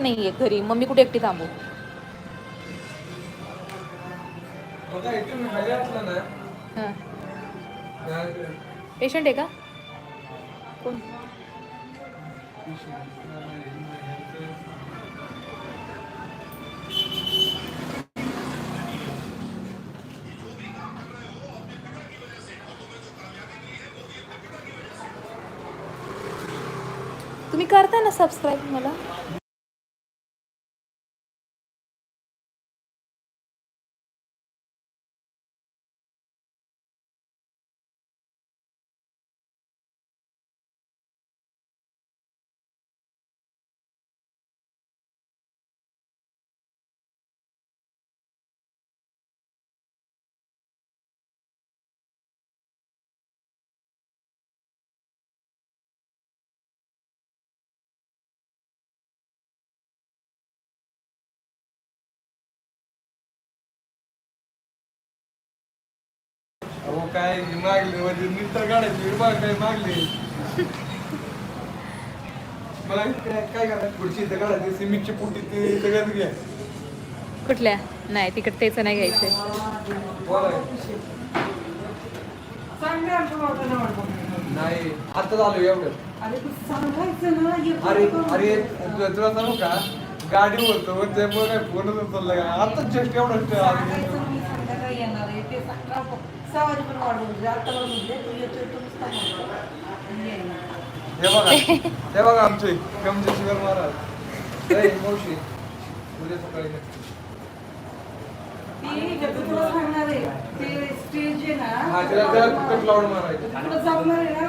नाहीये घरी. मग मी कुठे एकटी थांबू? हां. पेशंट आहे का? कोण? तुम्ही करता ना सबस्क्राईब मला? अहो काय मागले? म्हणजे नितर काढायची विभाग काय मागले? मला काय काय करायचं पुढची इथं काढायची सिमिटची पुटी ते सगळ्यात घ्या. कुठल्या? नाही तिकडे तेच नाही घ्यायचंय बोला. नाही आता झालो एवढं. अरे तू सांगायचं ना अरे. तुला तुला सांगू का? गाडी होतो त्यामुळे काय फोनच चाललं का? आता जस्ट एवढं ते सहा वाजेपर्यंत आता येतोय. हे बघा. हे बघा आमचे महाराज. ए, मावशी. उद्या सकाळी नक्की. ती जर तुला सांगणार आहे. ते स्टेज आहे हा ना त्याला त्याला कुठं क्लाउड मारायचं तुला जमणार आहे ना?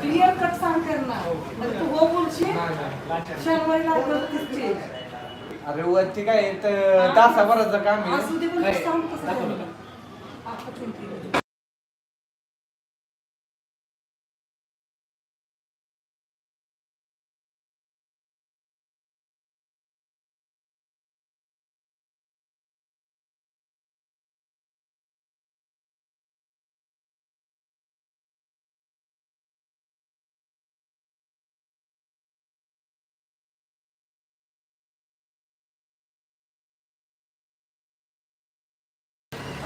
क्लिअर कट सांग करणार. आणि तू हो बोलशील? नाही नाही. शनिवारी लागलं ते स्टेज अरे वरती काय तर तासाभराचं काम असू दे पण आहे तू सांग कसं करणार.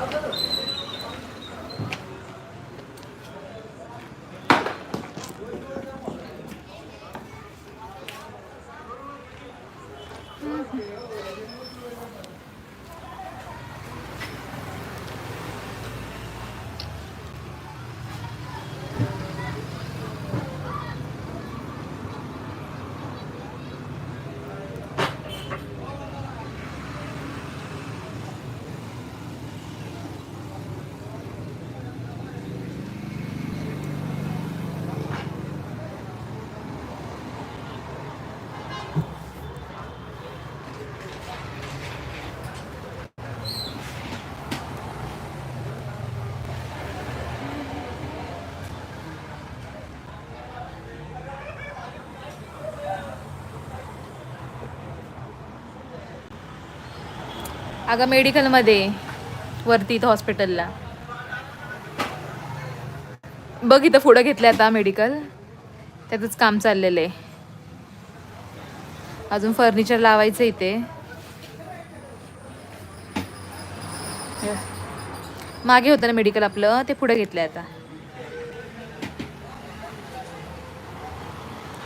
आता 嗯。अगं मेडिकलमध्ये वरती इथं हॉस्पिटलला. बघ इथं पुढं घेतलं आता मेडिकल. त्यातच काम चाललेलं आहे. अजून फर्निचर लावायचं इथे. मागे होतं ना मेडिकल आपलं ते पुढे आहे आता.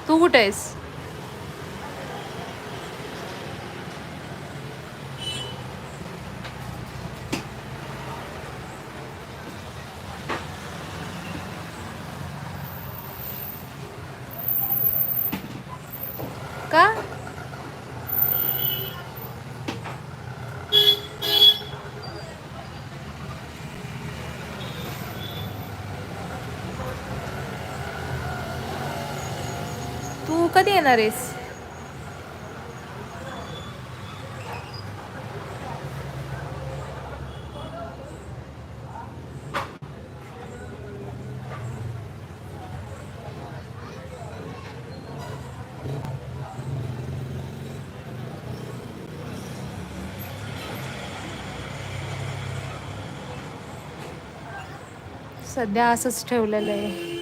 तू कुठे आहेस? का? तू कधी येणार आहेस? सध्या असंच ठेवलेलं आहे.